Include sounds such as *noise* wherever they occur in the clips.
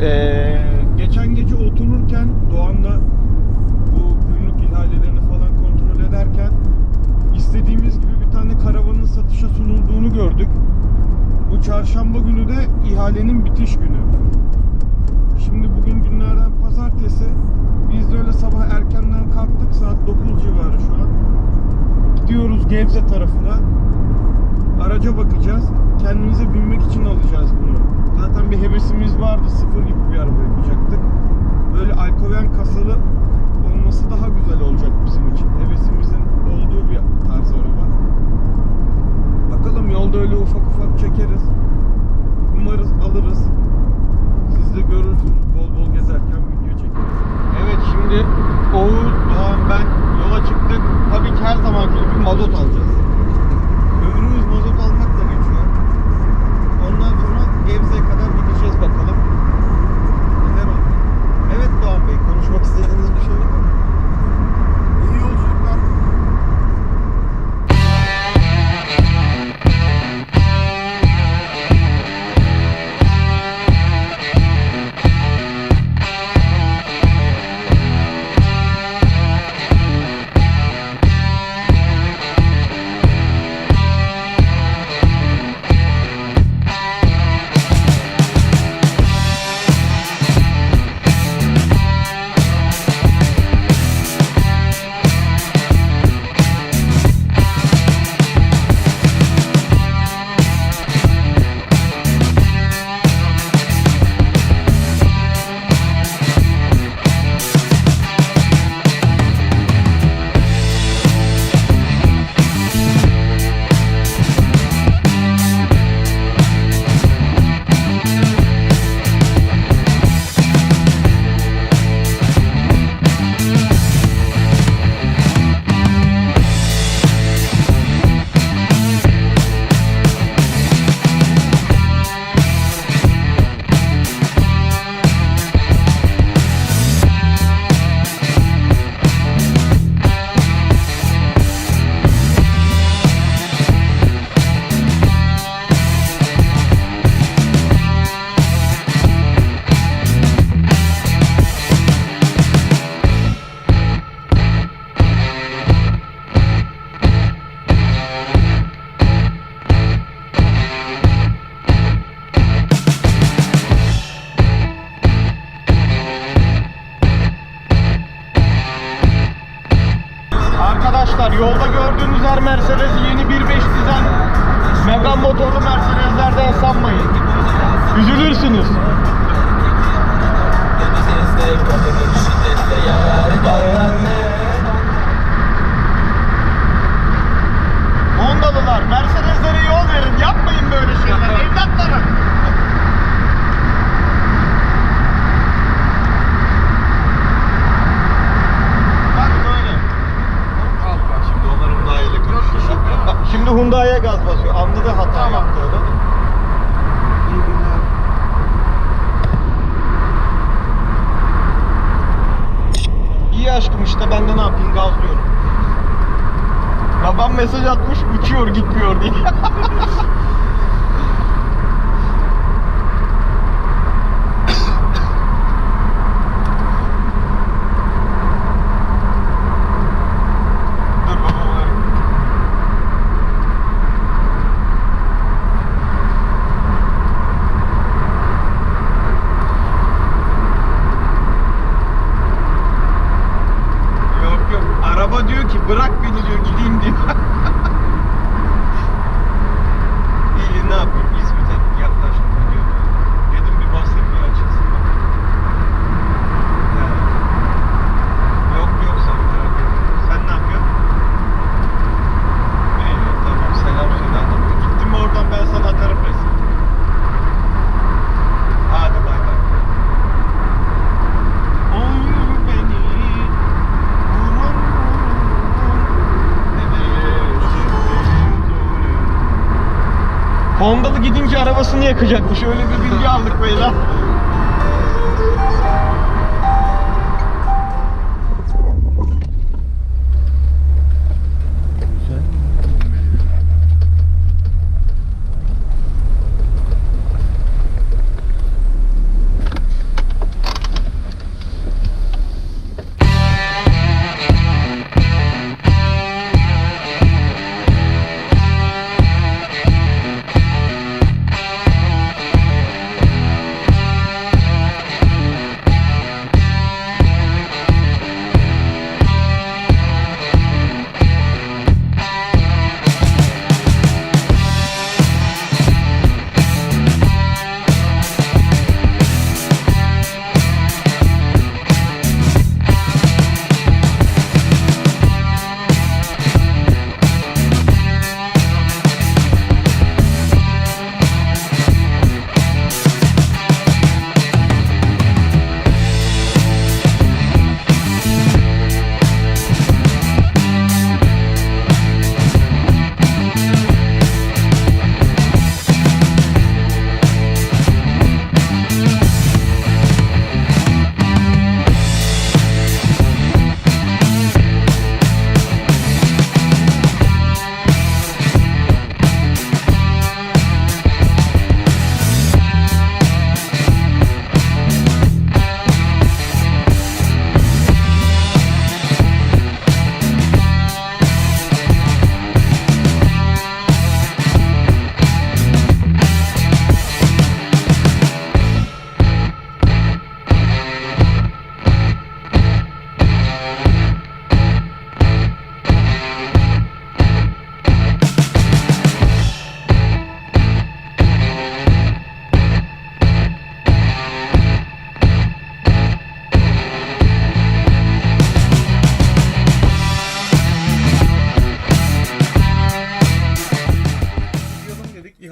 Evet. Ee, geçen gece otururken Doğan'la bu gümrük ihalelerini falan kontrol ederken istediğimiz gibi bir tane karavanın satışa sunulduğunu gördük. Bu çarşamba günü de ihalenin bitiş günü. Şimdi bugün günlerden pazartesi. Biz de öyle sabah erkenden kalktık. Saat 9 civarı şu an. Gidiyoruz Gebze tarafına. Araca bakacağız. Kendimize binmek için alacağız bunu. Zaten bir hevesimiz vardı. Sıfır gibi bir araba yapacaktık. Böyle alkoven kasalı olması daha güzel olacak bizim için. Hevesimizin olduğu bir tarz araba. Bakalım yolda öyle ufak ufak çekeriz. гостиницы. Ne yapayım gazlıyorum. Babam mesaj atmış uçuyor gitmiyor diye. *laughs* Dur babam arayayım. Yok yok araba diyor ki bırak beni diyor gideyim diyor. *laughs* Hondalı gidince arabasını yakacakmış. Öyle bir bilgi aldık beyler.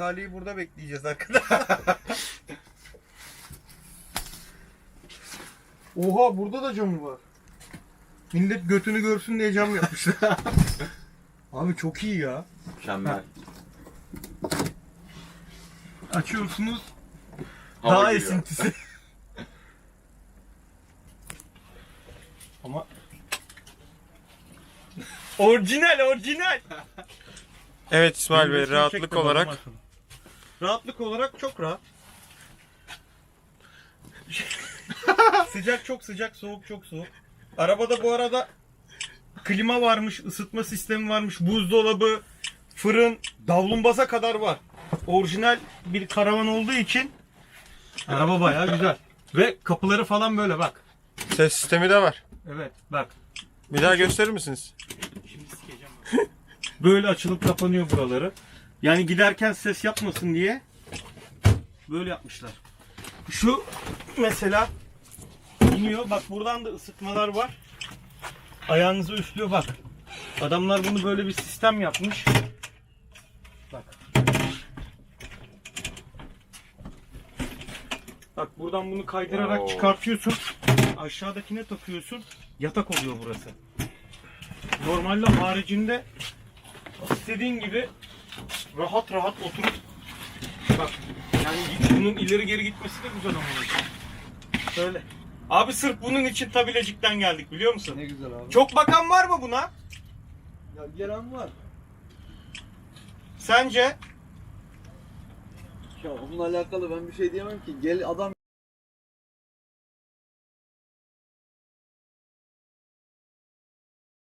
İhaleyi burada bekleyeceğiz arkadaşlar. Oha burada da camı var. Millet götünü görsün diye cam yapmışlar. *laughs* Abi çok iyi ya. Mükemmel. Açıyorsunuz. Hava daha giriyor. esintisi. Ama *laughs* orijinal orijinal. Evet İsmail Bey rahatlık olarak. Rahatlık olarak çok rahat. *laughs* sıcak çok sıcak, soğuk çok soğuk. Arabada bu arada klima varmış, ısıtma sistemi varmış, buzdolabı, fırın, davlumbasa kadar var. Orijinal bir karavan olduğu için araba bayağı güzel. Ve kapıları falan böyle bak. ses sistemi de var. Evet bak. Bir daha gösterir misiniz? Şimdi sikeceğim. *laughs* Böyle açılıp kapanıyor buraları. Yani giderken ses yapmasın diye böyle yapmışlar. Şu mesela iniyor. Bak buradan da ısıtmalar var. Ayağınızı üflüyor bak. Adamlar bunu böyle bir sistem yapmış. Bak. Bak buradan bunu kaydırarak Oo. çıkartıyorsun. Aşağıdakine takıyorsun. Yatak oluyor burası. Normalde haricinde istediğin gibi rahat rahat oturup bak yani bunun ileri geri gitmesi de güzel ama. Şöyle. Abi sırf bunun için Tabilecik'ten geldik biliyor musun? Ne güzel abi. Çok bakan var mı buna? Ya gelen var. Sence? Ya onunla alakalı ben bir şey diyemem ki. Gel adam